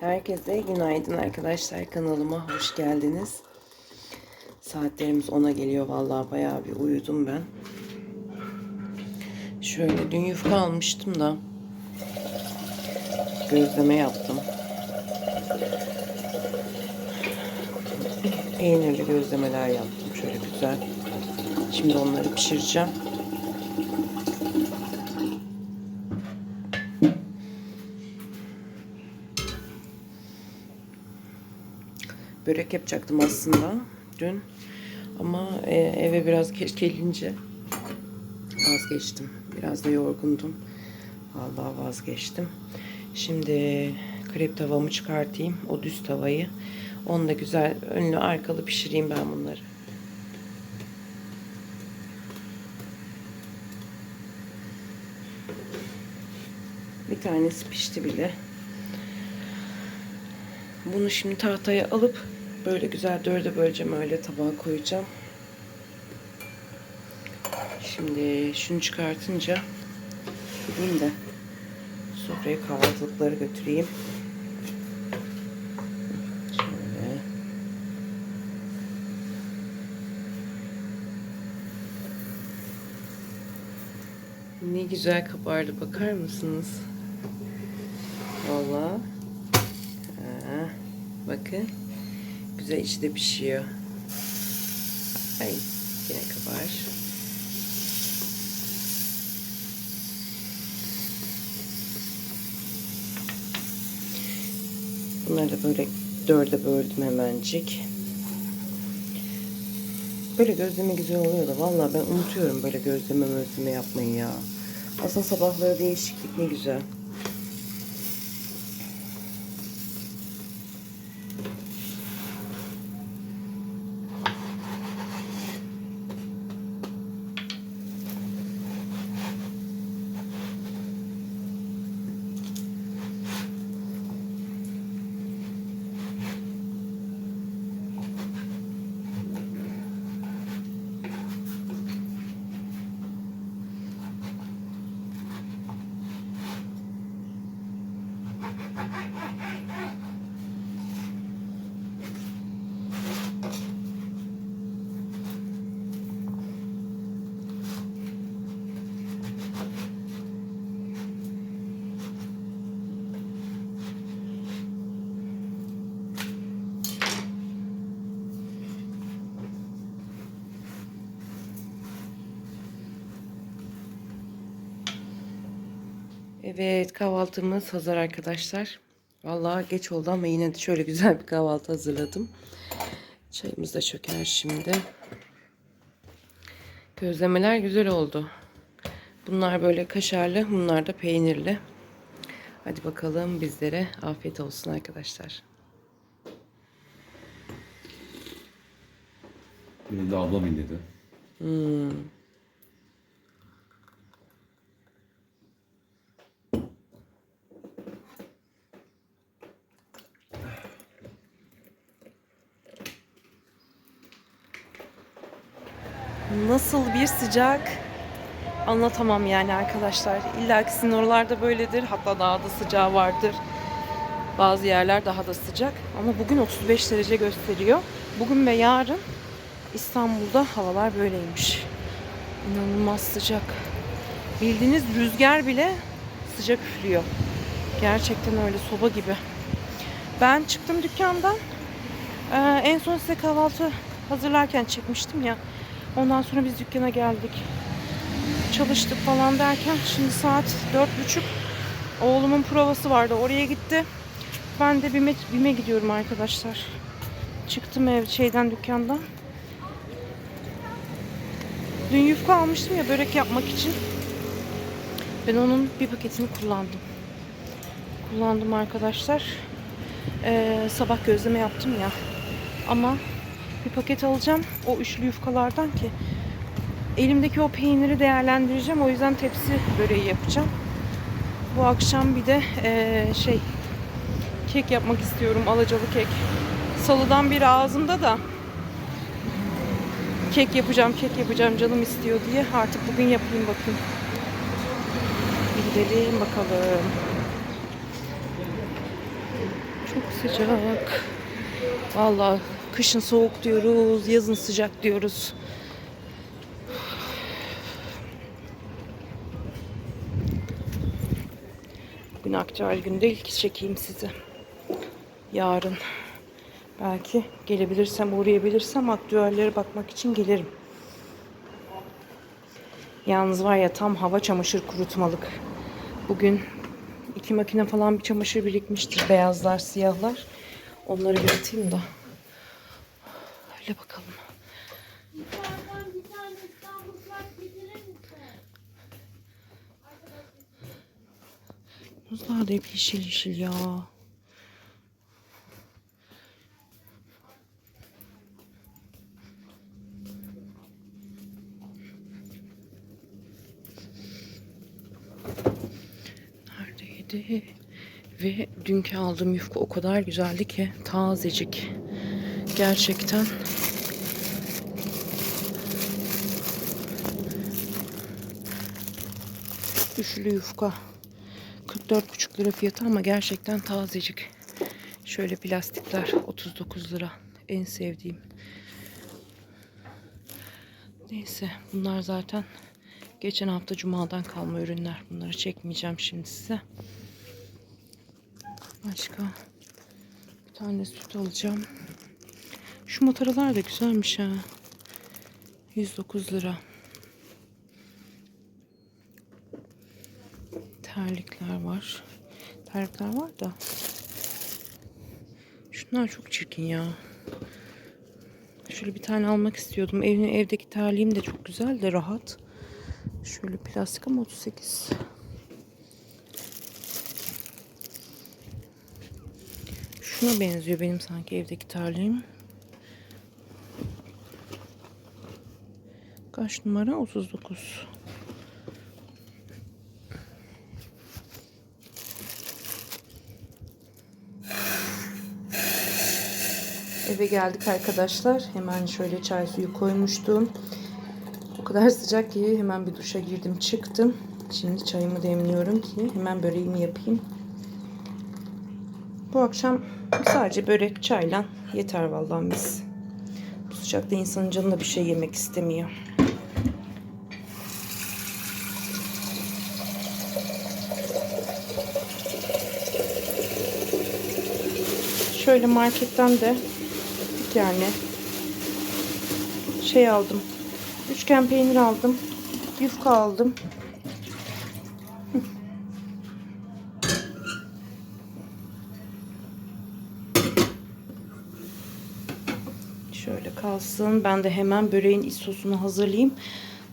Herkese günaydın arkadaşlar. Kanalıma hoş geldiniz. Saatlerimiz 10'a geliyor. Vallahi bayağı bir uyudum ben. Şöyle dün yufka almıştım da gözleme yaptım. Peynirli gözlemeler yaptım. Şöyle güzel. Şimdi onları pişireceğim. Börek yapacaktım aslında dün. Ama e, eve biraz geç gelince vazgeçtim. Biraz da yorgundum. Vallahi vazgeçtim. Şimdi krep tavamı çıkartayım. O düz tavayı. Onu da güzel önlü arkalı pişireyim ben bunları. Bir tanesi pişti bile. Bunu şimdi tahtaya alıp böyle güzel dörde böleceğim öyle tabağa koyacağım. Şimdi şunu çıkartınca gideyim de sofraya kahvaltılıkları götüreyim. Ne güzel kabardı bakar mısınız? Vallahi. Ha, bakın. Güzel içi de pişiyor. Ay yine kabar. Bunları da böyle dörde böldüm hemencik. Böyle gözleme güzel oluyor da vallahi ben unutuyorum böyle gözleme gözleme yapmayı ya. Aslında sabahları değişiklik ne güzel. Evet kahvaltımız hazır arkadaşlar. Vallahi geç oldu ama yine de şöyle güzel bir kahvaltı hazırladım. Çayımız da çöker şimdi. Gözlemeler güzel oldu. Bunlar böyle kaşarlı, bunlar da peynirli. Hadi bakalım bizlere afiyet olsun arkadaşlar. Benim de ablam inledi. Nasıl bir sıcak anlatamam yani arkadaşlar. İlla ki sizin oralarda böyledir. Hatta daha da sıcağı vardır. Bazı yerler daha da sıcak. Ama bugün 35 derece gösteriyor. Bugün ve yarın İstanbul'da havalar böyleymiş. İnanılmaz sıcak. Bildiğiniz rüzgar bile sıcak üflüyor. Gerçekten öyle soba gibi. Ben çıktım dükkandan. Ee, en son size kahvaltı hazırlarken çekmiştim ya. Ondan sonra biz dükkana geldik. Çalıştık falan derken şimdi saat dört buçuk. Oğlumun provası vardı. Oraya gitti. Ben de BİM'e, BİM'e gidiyorum arkadaşlar. Çıktım ev şeyden dükkandan. Dün yufka almıştım ya börek yapmak için. Ben onun bir paketini kullandım. Kullandım arkadaşlar. Ee, sabah gözleme yaptım ya. Ama bir paket alacağım o üçlü yufkalardan ki elimdeki o peyniri değerlendireceğim. O yüzden tepsi böreği yapacağım. Bu akşam bir de eee, şey kek yapmak istiyorum. Alacalı kek. Salıdan biri ağzımda da kek yapacağım, kek yapacağım canım istiyor diye. Artık bugün yapayım bakayım. Gidelim bakalım. sıcak. Vallahi kışın soğuk diyoruz, yazın sıcak diyoruz. Bugün aktüel gün değil ki çekeyim sizi. Yarın belki gelebilirsem, uğrayabilirsem aktüellere bakmak için gelirim. Yalnız var ya tam hava çamaşır kurutmalık. Bugün iki makine falan bir çamaşır birikmiştir. Beyazlar, siyahlar. Onları bir atayım da. Öyle bakalım. Yukarıdan bir tane İstanbul Flight getirir misin? Muzlar da hep yeşil yeşil ya. Neredeydi? Ve dünkü aldığım yufka o kadar güzeldi ki tazecik. Gerçekten üçlü yufka. 44,5 lira fiyatı ama gerçekten tazecik. Şöyle plastikler 39 lira. En sevdiğim. Neyse bunlar zaten geçen hafta cumadan kalma ürünler. Bunları çekmeyeceğim şimdi size. Başka bir tane süt alacağım. Şu mataralar da güzelmiş ha. 109 lira. terlikler var. Terlikler var da. Şunlar çok çirkin ya. Şöyle bir tane almak istiyordum. Evin evdeki terliğim de çok güzel de rahat. Şöyle plastik ama 38. Şuna benziyor benim sanki evdeki terliğim. Kaç numara? 39. Eve geldik arkadaşlar. Hemen şöyle çay suyu koymuştum. O kadar sıcak ki hemen bir duşa girdim çıktım. Şimdi çayımı demliyorum ki hemen böreğimi yapayım. Bu akşam sadece börek çayla yeter vallahi mis. Bu sıcakta insanın canı da bir şey yemek istemiyor. Şöyle marketten de yani şey aldım. Üçgen peynir aldım. Yufka aldım. Şöyle kalsın. Ben de hemen böreğin iç sosunu hazırlayayım.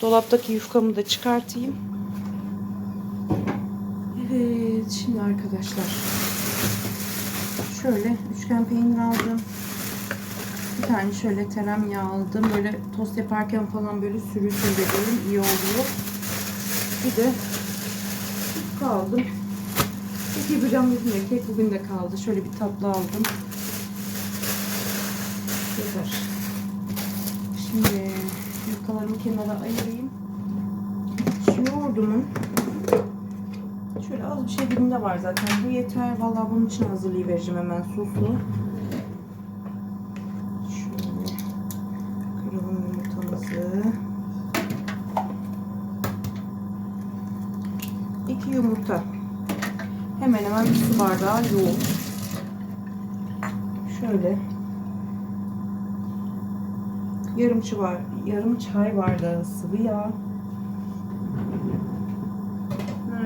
Dolaptaki yufkamı da çıkartayım. Evet, şimdi arkadaşlar şöyle üçgen peynir aldım. Bir tane şöyle tereyağı aldım. Böyle tost yaparken falan böyle sürülsün dediğim iyi oluyor. Bir de yufka aldım. 2 gram üzüm kek bugün de kaldı. Şöyle bir tatlı aldım. Yeter. Şimdi yufkalarımı kenara ayırayım. Şu yoğurdumun şöyle az bir şey dilimde var zaten. Bu yeter. Vallahi bunun için hazırlayıvereceğim hemen sosu. Şöyle kıralım yumurtamızı. İki yumurta. Hemen hemen bir su bardağı yoğurt. Şöyle yarım çay, yarım çay bardağı sıvı yağ.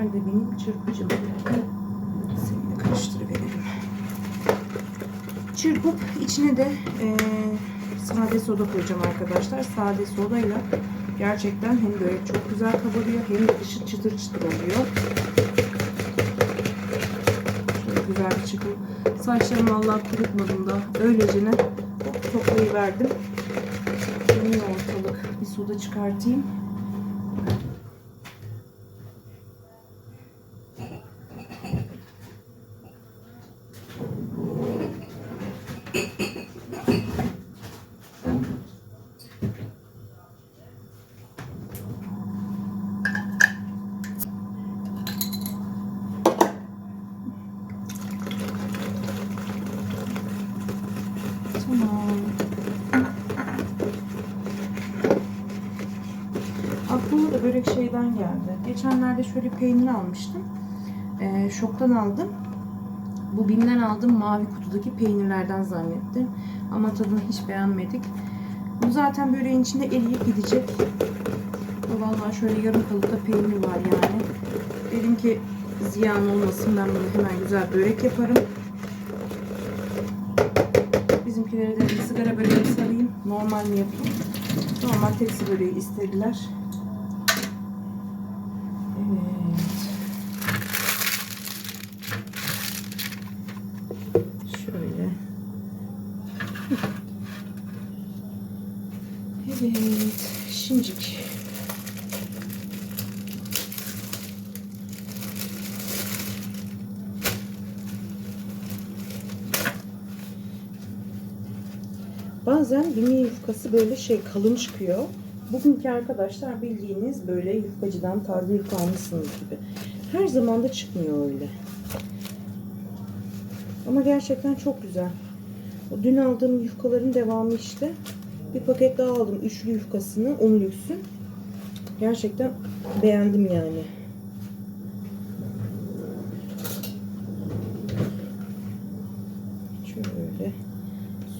Nerede benim çırpıcım? Seni de karıştırıverelim. Çırpıp içine de e, sade soda koyacağım arkadaşlar. Sade sodayla gerçekten hem böyle çok güzel kabarıyor hem dışı çıtır çıtır oluyor. Şöyle güzel bir çıkım. Saçlarımı Allah kurutmadım da öylecene toplayıverdim. Yanıyor ortalık. Bir soda çıkartayım. Şeyden geldi. Geçenlerde şöyle peynir almıştım. Ee, şoktan aldım. Bu Bim'den aldığım mavi kutudaki peynirlerden zannettim. Ama tadını hiç beğenmedik. Bu zaten böreğin içinde eriyip gidecek. Vallahi şöyle yarım kalıpta peynir var yani. Dedim ki ziyan olmasın ben bunu hemen güzel börek yaparım. Bizimkilere de sigara böreği sarayım. Normal mi yapayım? Normal tepsi böreği istediler. Evet. Şöyle. Evet. Şimdicik. Bazen bimi yufkası böyle şey kalın çıkıyor. Bugünkü arkadaşlar bildiğiniz böyle yufkacıdan taze yufka almışsınız gibi. Her zaman da çıkmıyor öyle. Ama gerçekten çok güzel. O dün aldığım yufkaların devamı işte. Bir paket daha aldım. Üçlü yufkasını. Onun lüksün. Gerçekten beğendim yani. Şöyle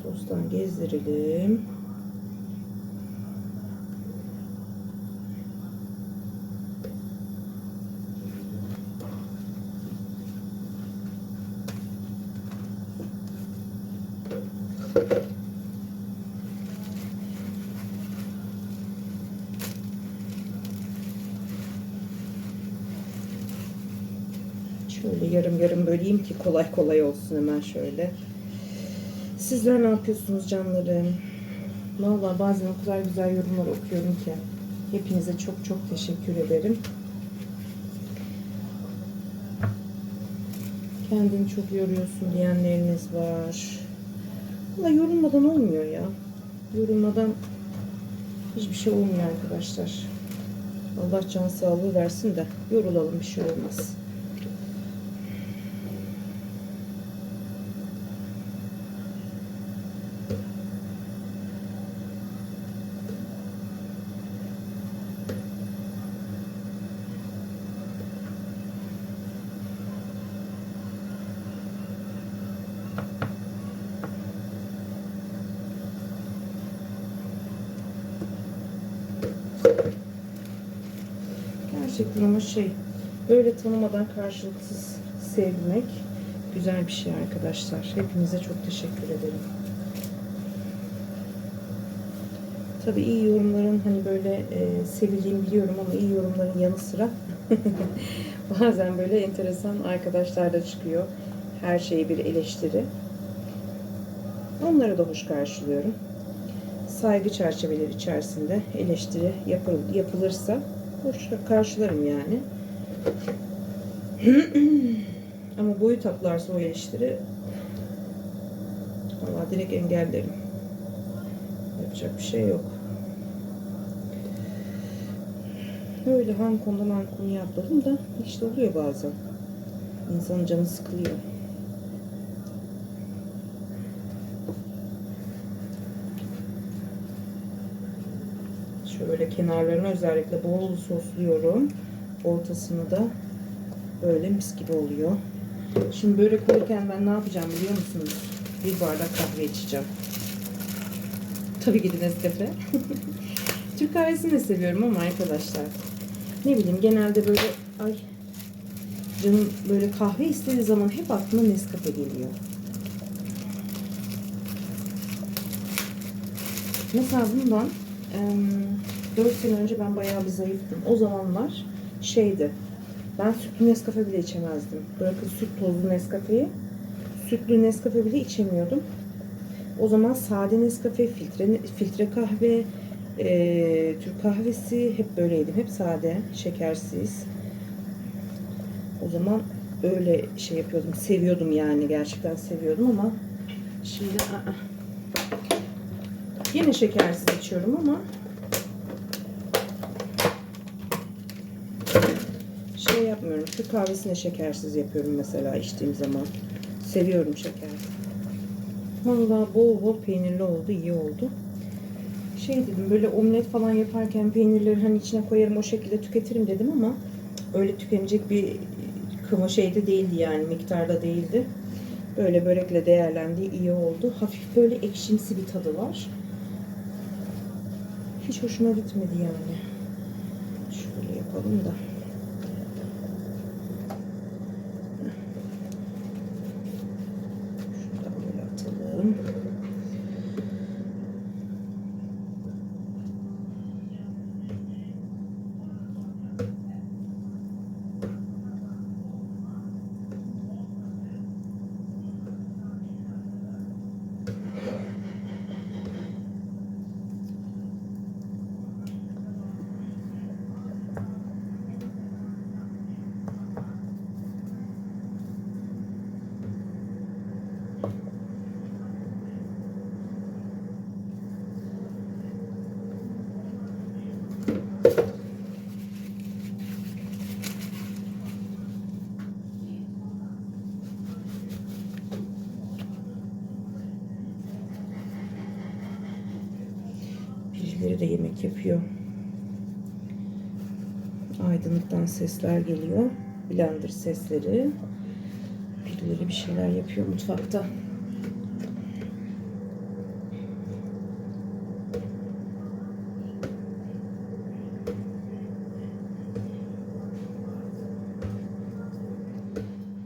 sostan gezdirelim. Şöyle yarım yarım böleyim ki kolay kolay olsun hemen şöyle. Sizler ne yapıyorsunuz canlarım? Vallahi bazen o kadar güzel yorumlar okuyorum ki. Hepinize çok çok teşekkür ederim. Kendini çok yoruyorsun diyenleriniz var. Valla yorulmadan olmuyor ya. Yorulmadan hiçbir şey olmuyor arkadaşlar. Allah can sağlığı versin de yorulalım bir şey olmaz. Ama şey böyle tanımadan karşılıksız sevmek güzel bir şey arkadaşlar. Hepinize çok teşekkür ederim. Tabii iyi yorumların hani böyle e, sevildiğini biliyorum ama iyi yorumların yanı sıra bazen böyle enteresan arkadaşlar da çıkıyor. Her şeyi bir eleştiri. Onları da hoş karşılıyorum. Saygı çerçeveleri içerisinde eleştiri yapıl- yapılırsa hoş karşılarım yani. Ama boyut atlarsa o eleştiri valla direkt engellerim. Yapacak bir şey yok. Öyle han konudan han konuya atladım da işte oluyor bazen. İnsanın canı sıkılıyor. Şöyle kenarlarını özellikle bol sosluyorum. Ortasını da böyle mis gibi oluyor. Şimdi börek olurken ben ne yapacağım biliyor musunuz? Bir bardak kahve içeceğim. Tabii ki de Nescafe. Türk kahvesini de seviyorum ama arkadaşlar. Ne bileyim genelde böyle ay canım böyle kahve istediği zaman hep aklıma Nescafe geliyor. Mesela bundan 4 sene önce ben bayağı bir zayıftım. O zamanlar şeydi. Ben sütlü Nescafe bile içemezdim. Bırakın süt tozlu Nescafe'yi. Sütlü Nescafe bile içemiyordum. O zaman sade Nescafe, filtre, filtre kahve, e, Türk kahvesi hep böyleydim. Hep sade, şekersiz. O zaman öyle şey yapıyordum. Seviyordum yani. Gerçekten seviyordum ama şimdi aa. Yine şekersiz içiyorum ama yapmıyorum. Türk kahvesini şekersiz yapıyorum mesela içtiğim zaman. Seviyorum şeker. Vallahi bol bol peynirli oldu. iyi oldu. şey dedim böyle omlet falan yaparken peynirleri hani içine koyarım o şekilde tüketirim dedim ama öyle tükenecek bir kıva şeyde değildi yani miktarda değildi. Böyle börekle değerlendiği iyi oldu. Hafif böyle ekşimsi bir tadı var. Hiç hoşuma gitmedi yani. Şöyle yapalım da. Birileri de yemek yapıyor. Aydınlıktan sesler geliyor. Blender sesleri. Birileri bir şeyler yapıyor mutfakta.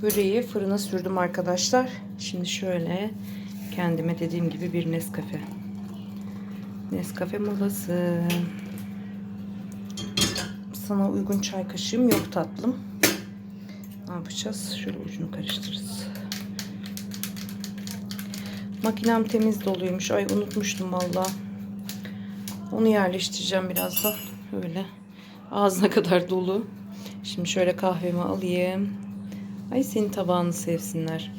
Böreği fırına sürdüm arkadaşlar. Şimdi şöyle kendime dediğim gibi bir Nescafe. Nescafe molası. Sana uygun çay kaşığım yok tatlım. Ne yapacağız? Şöyle ucunu karıştırırız. Makinem temiz doluymuş. Ay unutmuştum valla. Onu yerleştireceğim birazdan. Öyle. Ağzına kadar dolu. Şimdi şöyle kahvemi alayım. Ay senin tabağını sevsinler.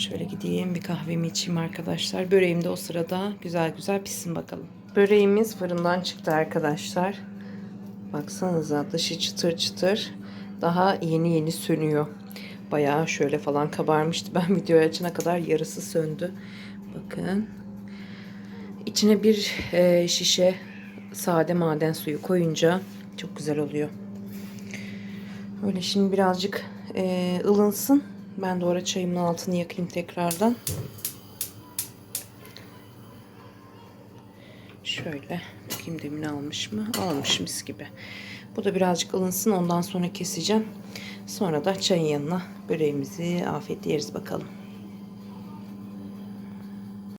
Şöyle gideyim bir kahvemi içeyim arkadaşlar. Böreğim de o sırada güzel güzel pişsin bakalım. Böreğimiz fırından çıktı arkadaşlar. Baksanıza dışı çıtır çıtır. Daha yeni yeni sönüyor. Bayağı şöyle falan kabarmıştı. Ben videoyu açana kadar yarısı söndü. Bakın. İçine bir e, şişe sade maden suyu koyunca çok güzel oluyor. Öyle şimdi birazcık e, ılınsın. Ben de orada çayımın altını yakayım tekrardan. Şöyle bakayım demin almış mı? Almış mis gibi. Bu da birazcık ılınsın. Ondan sonra keseceğim. Sonra da çayın yanına böreğimizi afiyetle yeriz bakalım.